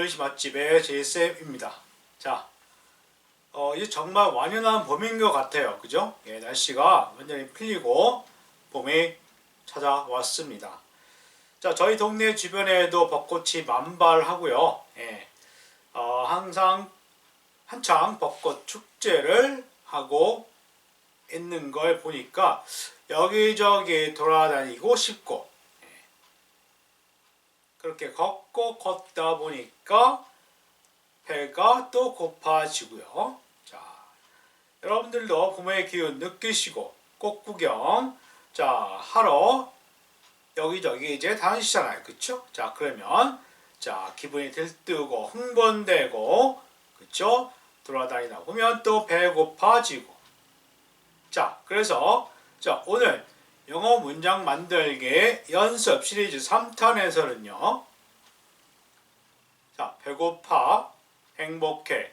잉글리시 맛집의 제이쌤입니다. 자, 어, 이제 정말 완연한 봄인 것 같아요. 그죠? 예, 날씨가 완전히 풀리고 봄이 찾아왔습니다. 자, 저희 동네 주변에도 벚꽃이 만발하고요. 예, 어, 항상 한창 벚꽃 축제를 하고 있는 걸 보니까 여기저기 돌아다니고 싶고 예. 그렇게 걷고 걷다 보니까 배가 또 고파지고요. 자, 여러분들도 봄의 기운 느끼시고 꽃 구경 자 하러 여기저기 이제 다니시잖아요, 그렇죠? 자 그러면 자 기분이 들뜨고 흥분되고 그렇죠? 돌아다니다 보면 또 배고파지고 자 그래서 자 오늘 영어 문장 만들기 연습 시리즈 3탄에서는요. 자, 배고파, 행복해,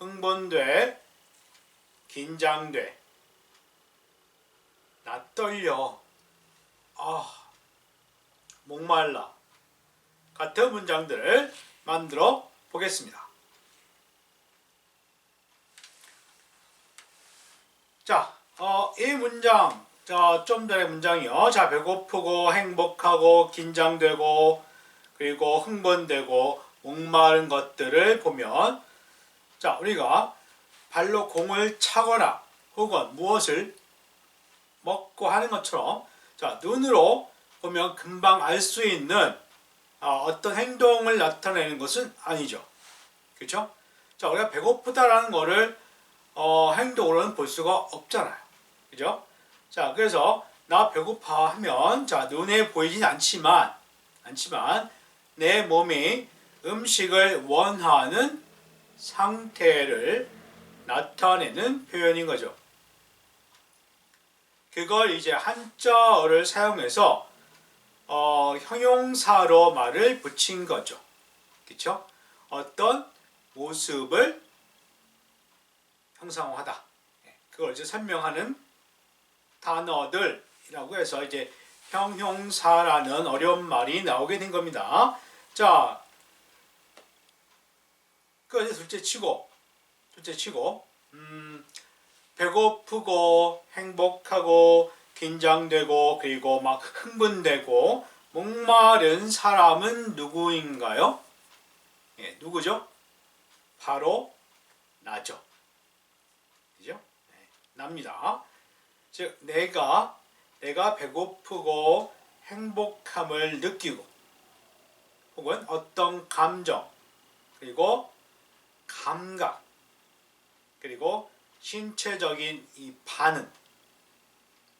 흥분돼, 긴장돼, 나 떨려, 아, 목말라 같은 문장들을 만들어 보겠습니다. 자, 어, 이 문장, 자, 좀 전의 문장이요. 자, 배고프고 행복하고 긴장되고 그리고 흥분되고 목마른 것들을 보면 자, 우리가 발로 공을 차거나 혹은 무엇을 먹고 하는 것처럼 자, 눈으로 보면 금방 알 수 있는 어, 어떤 행동을 나타내는 것은 아니죠. 그렇죠? 자, 우리가 배고프다라는 거를 어, 행동으로는 볼 수가 없잖아요. 그죠? 자, 그래서 나 배고파 하면 자, 눈에 보이진 않지만 않지만 내 몸이 음식을 원하는 상태를 나타내는 표현인 거죠. 그걸 이제 한자어를 사용해서 어, 형용사로 말을 붙인 거죠. 그렇죠? 어떤 모습을 형상화하다. 예, 그걸 이제 설명하는 단어들이라고 해서 이제 형용사라는 어려운 말이 나오게 된 겁니다. 자, 그 이제 둘째 치고, 둘째 치고, 음, 배고프고 행복하고 긴장되고 그리고 막 흥분되고 목마른 사람은 누구인가요? 예, 누구죠? 바로 나죠. 그죠? 네, 납니다. 즉 내가 내가 배고프고 행복함을 느끼고 혹은 어떤 감정 그리고 감각 그리고 신체적인 이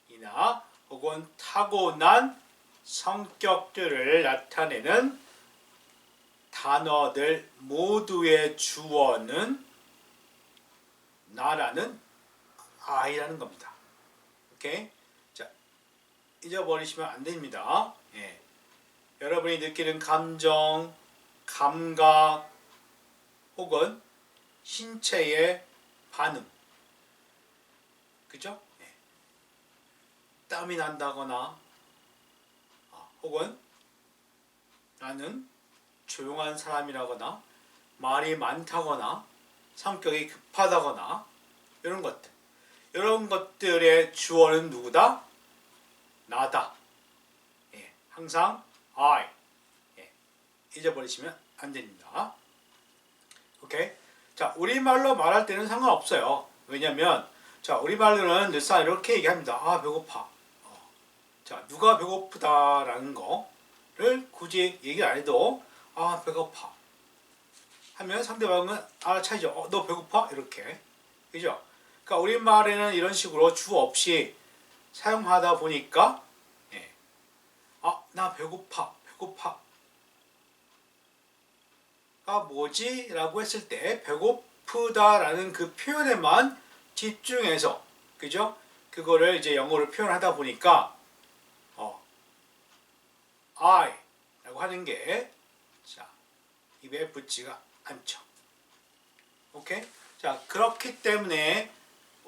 반응이나 혹은 타고난 성격들을 나타내는 단어들 모두의 주어는 나라는 아이라는 겁니다. 오케이? 자, 잊어버리시면 안 됩니다. 예. 여러분이 느끼는 감정, 감각, 혹은 신체의 반응. 그죠? 예. 땀이 난다거나, 아, 혹은 나는 조용한 사람이라거나, 말이 많다거나, 성격이 급하다거나, 이런 것들. 이런 것들의 주어는 누구다? 나다. 예, 항상 I. 예, 잊어버리시면 안 됩니다. 오케이? 자, 우리말로 말할 때는 상관없어요. 왜냐면, 자, 우리말로는 늘상 이렇게 얘기합니다. 아, 배고파. 어. 자, 누가 배고프다라는 거를 굳이 얘기 안 해도, 아, 배고파. 하면 상대방은 알아차리죠. 어, 너 배고파? 이렇게. 그죠? 그러니까 우리말에는 이런 식으로 주 없이 사용하다 보니까 예. 아, 나 배고파. 배고파. 가 뭐지? 라고 했을 때 배고프다라는 그 표현에만 집중해서 그죠? 그거를 이제 영어로 표현하다 보니까 어, I 라고 하는 게 자, 입에 붙지가 않죠. 오케이? 자, 그렇기 때문에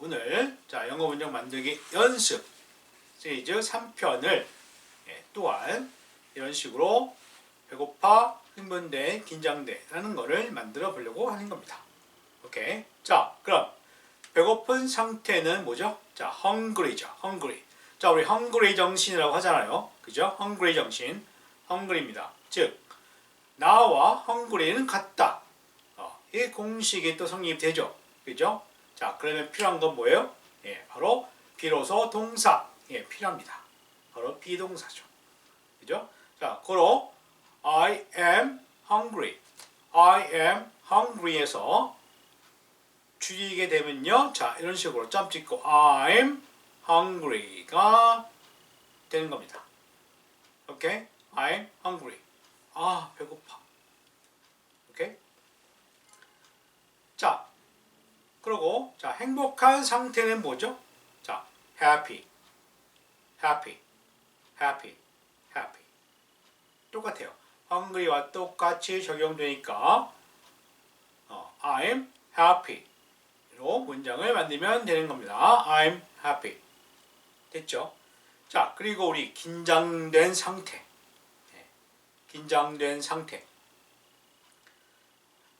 오늘 자 영어 문장 만들기 연습 시리즈 3편을 예, 또한 이런 식으로 배고파, 흥분돼, 긴장돼 라는 거를 만들어 보려고 하는 겁니다. 오케이. 자, 그럼 배고픈 상태는 뭐죠? 자, hungry죠. hungry. 자, 우리 hungry 정신이라고 하잖아요. 그죠? hungry 정신. hungry입니다. 즉 나와 hungry는 같다. 어, 이 공식이 또 성립되죠. 그죠? 자, 그러면 필요한 건 뭐예요? 예, 바로 비로소 동사. 예, 필요합니다. 바로 비동사죠. 그죠? 자, 고로 I am hungry. I am hungry에서 줄이게 되면요. 자, 이런 식으로 점 찍고 I'm hungry가 되는 겁니다. 오케이? I'm hungry. 아, 배고파. 오케이? 자, 그리고 자, 행복한 상태는 뭐죠? 자, happy. happy. happy. happy. 똑같아요. hungry와 똑같이 적용되니까 어, I'm happy. 로 문장을 만들면 되는 겁니다. I'm happy. 됐죠? 자, 그리고 우리 긴장된 상태. 네, 긴장된 상태.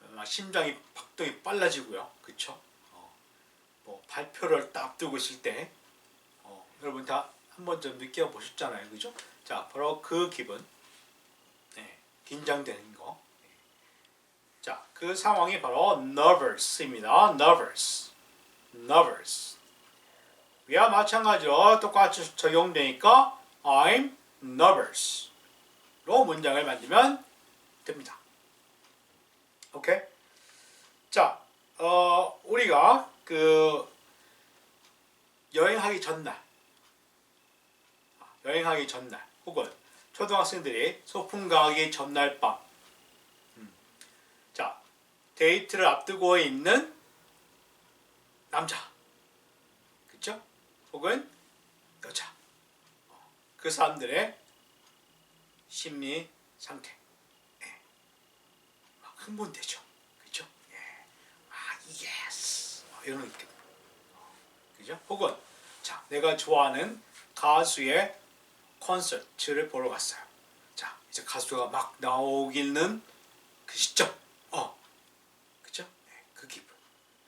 어, 심장이 박동이 빨라지고요. 그쵸? 어, 뭐 발표를 딱 앞두고 있을 때 어, 여러분 다 한 번쯤 느껴보셨잖아요. 그죠? 자, 바로 그 기분. 네, 긴장되는 거. 자, 그 상황이 바로 nervous입니다. nervous. nervous. 위와 마찬가지로 똑같이 적용되니까 I'm nervous. 로 문장을 만들면 됩니다. 오케이? 자, 어, 우리가 그 여행하기 전날, 여행하기 전날, 혹은 초등학생들이 소풍 가기 전날 밤, 자, 데이트를 앞두고 있는 남자. 그쵸? 혹은 여자. 어, 그 사람들의 심리 상태. 예. 막 흥분되죠. 그쵸? 예. 아, 예스. 어, 이런 느낌. 어, 그죠? 혹은, 자, 내가 좋아하는 가수의 콘서트를 보러 갔어요. 자, 이제 가수가 막 나오기는 그 시점. 어. 그죠? 네, 그 기분.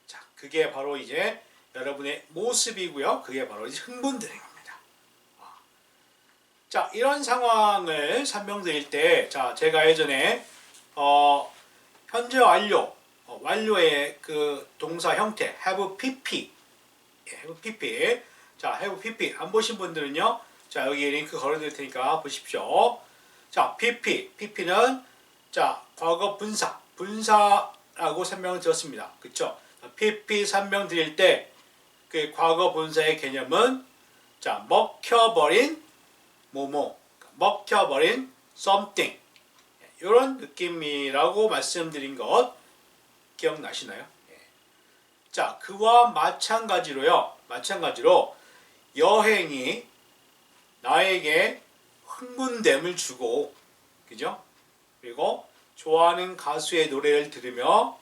자, 그게 바로 이제 여러분의 모습이고요. 그게 바로 이제 흥분되는 겁니다. 어. 자, 이런 상황을 설명드릴 때, 자, 제가 예전에, 어, 현재 완료, 어, 완료의 그 동사 형태, have pp. 예, have pp. 자, have pp. 안 보신 분들은요, 자, 여기 링크 걸어드릴 테니까 보십시오. 자, pp. pp는 자, 과거 분사, 분사라고 설명을 드렸습니다. 그쵸? PP 설명 드릴 때, 그 과거 분사의 개념은, 자, 먹혀버린 뭐뭐, 먹혀버린 something. 이런 느낌이라고 말씀드린 것 기억나시나요? 예. 자, 그와 마찬가지로요, 마찬가지로 여행이 나에게 흥분됨을 주고, 그죠? 그리고 좋아하는 가수의 노래를 들으며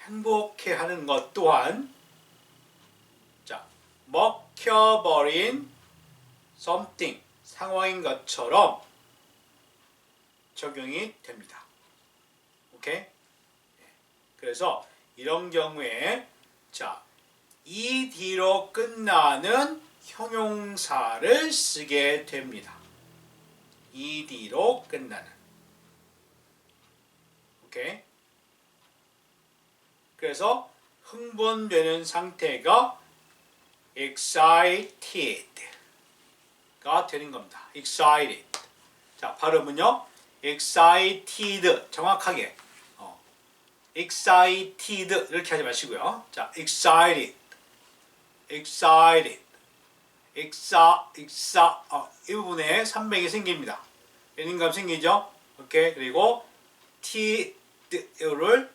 행복해 하는 것 또한 자 먹혀버린 something 상황인 것처럼 적용이 됩니다. 오케이? 예. 그래서 이런 경우에 자 ed로 끝나는 형용사를 쓰게 됩니다. ed로 끝나는 오케이. 그래서 흥분되는 상태가 excited가 되는 겁니다. excited. 자, 발음은요. excited 정확하게 어. Excited 이렇게 하지 마시고요. 자, excited. excited. exa exa 어, 이 부분에 산맥이 생깁니다. 연인감 생기죠? 오케이. 그리고 t를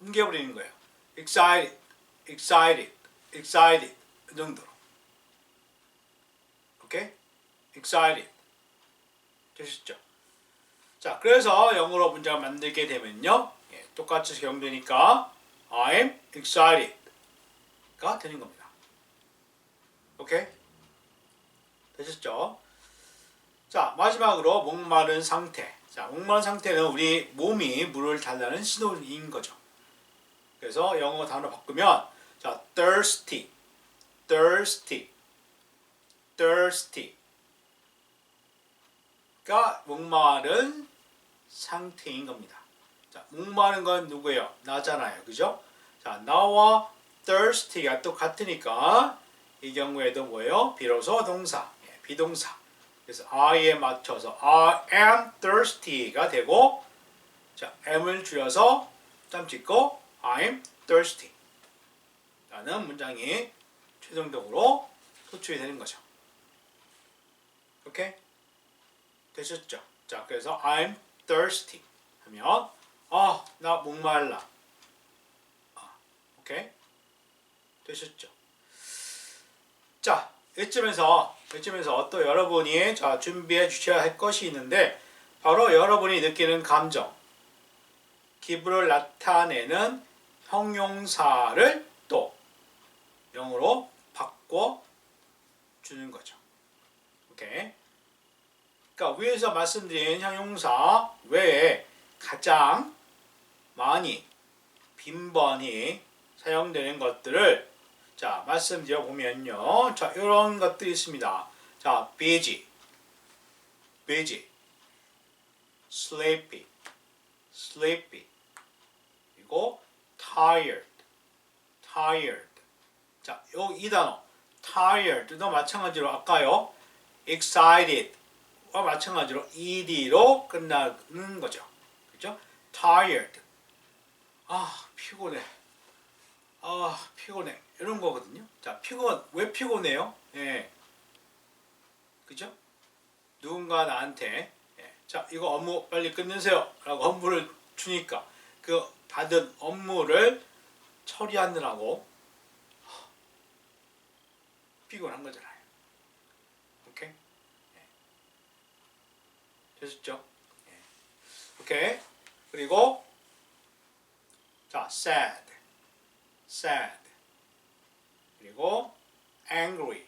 옮겨버리는 거예요. excited, excited, excited 이 정도로. 오케이? excited 되셨죠? 자, 그래서 영어로 문장을 만들게 되면요, 예, 똑같이 적용되니까 I'm excited가 되는 겁니다. 오케이? 되셨죠? 자, 마지막으로 목마른 상태. 자, 목마른 상태는 우리 몸이 물을 달라는 신호인 거죠. 그래서 영어 단어 바꾸면 자, thirsty, thirsty, thirsty. 가 목마른 상태인 겁니다. 자, 목마른 건 누구예요? 나잖아요. 그죠? 자, 나와 thirsty가 똑같으니까 이 경우에도 뭐예요? 비로소 동사, 예, 비동사. 그래서 I에 맞춰서 I am thirsty가 되고 자, am을 줄여서 점 찍고 I'm thirsty 라는 문장이 최종적으로 도출이 되는 거죠. 오케이? 되셨죠? 자, 그래서 I'm thirsty 하면 아, 나 목말라. 아, 오케이? 되셨죠? 자, 이쯤에서 이쯤에서 또 여러분이 자 준비해 주셔야 할 것이 있는데 바로 여러분이 느끼는 감정, 기분을 나타내는 형용사를 또 영어로 바꿔 주는 거죠. 오케이. 그러니까 위에서 말씀드린 형용사 외에 가장 많이 빈번히 사용되는 것들을 자 말씀드려 보면요. 자 이런 것들이 있습니다. 자 busy, busy, sleepy, sleepy, 그리고 tired, tired. 자, 요이 단어 tired도 마찬가지로 아까요 excited와 마찬가지로 ed로 끝나는 거죠. 그죠? tired. 아 피곤해. 아 피곤해. 이런 거거든요. 자 피곤 왜 피곤해요? 예. 그죠? 누군가 나한테 예, 자 이거 업무 빨리 끝내세요 라고 업무를 주니까 그 받은 업무를 처리하느라고 피곤한 거잖아요. 오케이? 예. 되셨죠? 예. 오케이. 그리고 자 sad, sad. 그리고 angry,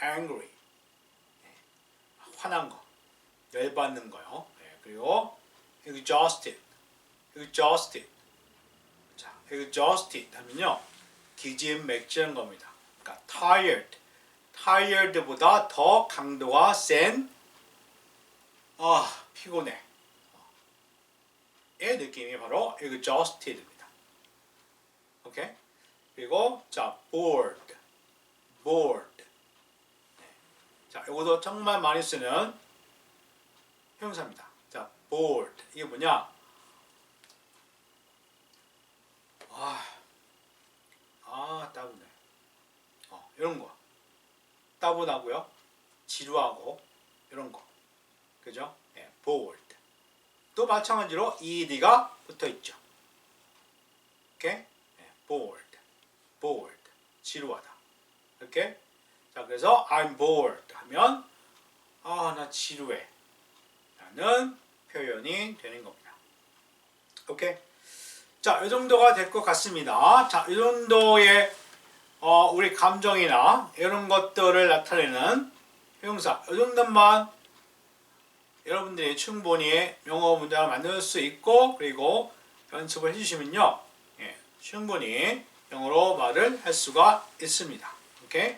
angry. 예. 화난 거, 열받는 거요. 예. 그리고 exhausted, exhausted. 자, exhausted 하면요 기진맥진한 겁니다. 그러니까 tired, tired보다 더 강도가 센 아, 피곤해. 의 느낌이 바로 exhausted입니다. 오케이? 그리고 자, bored, bored. 네. 자, 이것도 정말 많이 쓰는 형용사입니다. 자, bored. 이게 뭐냐? 아, 아, 따분해. 어, 이런 거. 따분하고요. 지루하고 이런 거. 그죠? 예, bored. 또 마찬가지로 ed가 붙어 있죠. 오케이? 예, bored. bored. 지루하다. 이렇게. 자, 그래서 I'm bored 하면 아, 나 지루해. 라는 표현이 되는 겁니다. 오케이? 자, 이 정도가 될 것 같습니다. 자, 이 정도의 어, 우리 감정이나 이런 것들을 나타내는 형용사 이 정도만 여러분들이 충분히 영어 문장을 만들 수 있고 그리고 연습을 해주시면요, 예, 충분히 영어로 말을 할 수가 있습니다. 오케이?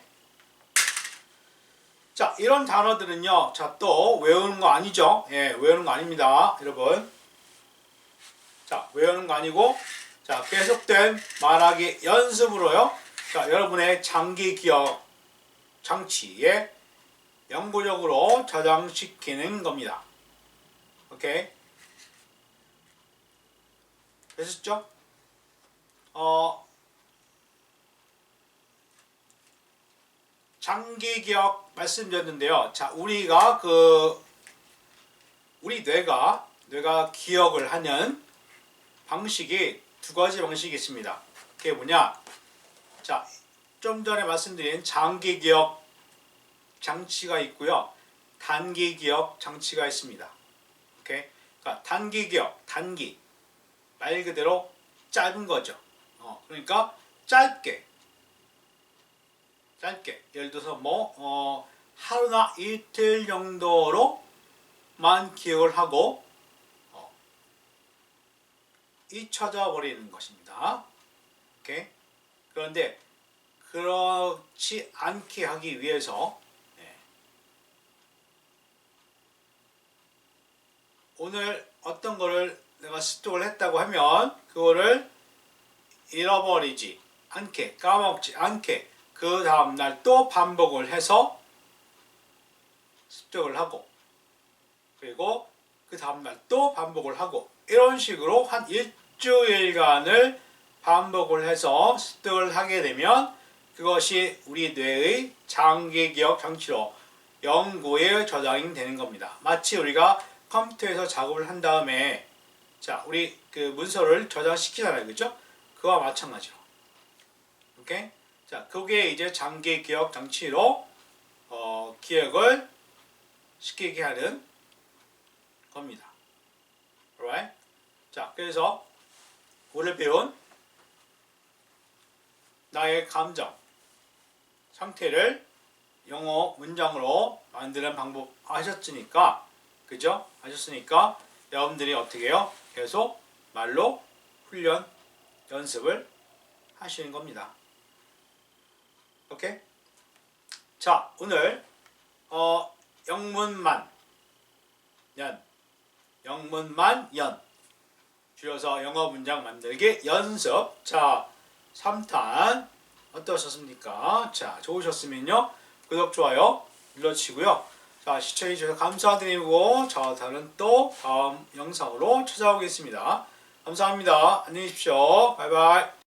자, 이런 단어들은요, 자, 또 외우는 거 아니죠? 예, 외우는 거 아닙니다, 여러분. 자, 외우는 거 아니고, 자, 계속된 말하기 연습으로요. 자, 여러분의 장기 기억 장치에 영구적으로 저장시키는 겁니다. 오케이? 되셨죠? 어, 장기 기억 말씀드렸는데요. 자, 우리가 그 우리 뇌가 뇌가 기억을 하는 방식이 두 가지 방식이 있습니다. 그게 뭐냐? 자, 좀 전에 말씀드린 장기 기억 장치가 있고요. 단기 기억 장치가 있습니다. 오케이? 그러니까 단기 기억, 단기 말 그대로 짧은 거죠. 어, 그러니까 짧게 짧게 예를 들어서 뭐 어, 하루나 이틀 정도로 영어만 기억을 하고 어, 잊혀져 버리는 것입니다. 오케이? 그런데 그렇지 않게 하기 위해서 오늘 어떤 거를 내가 습득을 했다고 하면 그거를 잃어버리지 않게 까먹지 않게 그 다음날 또 반복을 해서 습득을 하고 그리고 그 다음날 또 반복을 하고 이런 식으로 한 일주일간을 반복을 해서 습득을 하게 되면 그것이 우리 뇌의 장기 기억 장치로 영구에 저장이 되는 겁니다. 마치 우리가 컴퓨터에서 작업을 한 다음에 자 우리 그 문서를 저장시키잖아요, 그죠? 그와 마찬가지로. 오케이? 자 그게 이제 장기 기억 장치로 어, 기억을 시키게 하는 겁니다. alright? 자 그래서 오늘 배운 나의 감정 상태를 영어 문장으로 만드는 방법 아셨으니까 그죠? 아셨으니까 여러분들이 어떻게 해요? 계속 말로 훈련 연습을 하시는 겁니다. 오케이? 자, 오늘 어, 영문만 연 영문만 연 줄여서 영어 문장 만들기 연습. 자, 3탄 어떠셨습니까? 자, 좋으셨으면요. 구독, 좋아요 눌러주시고요. 자, 시청해주셔서 감사드리고, 자, 다른 또 다음 영상으로 찾아오겠습니다. 감사합니다. 안녕히 계십시오. 바이바이.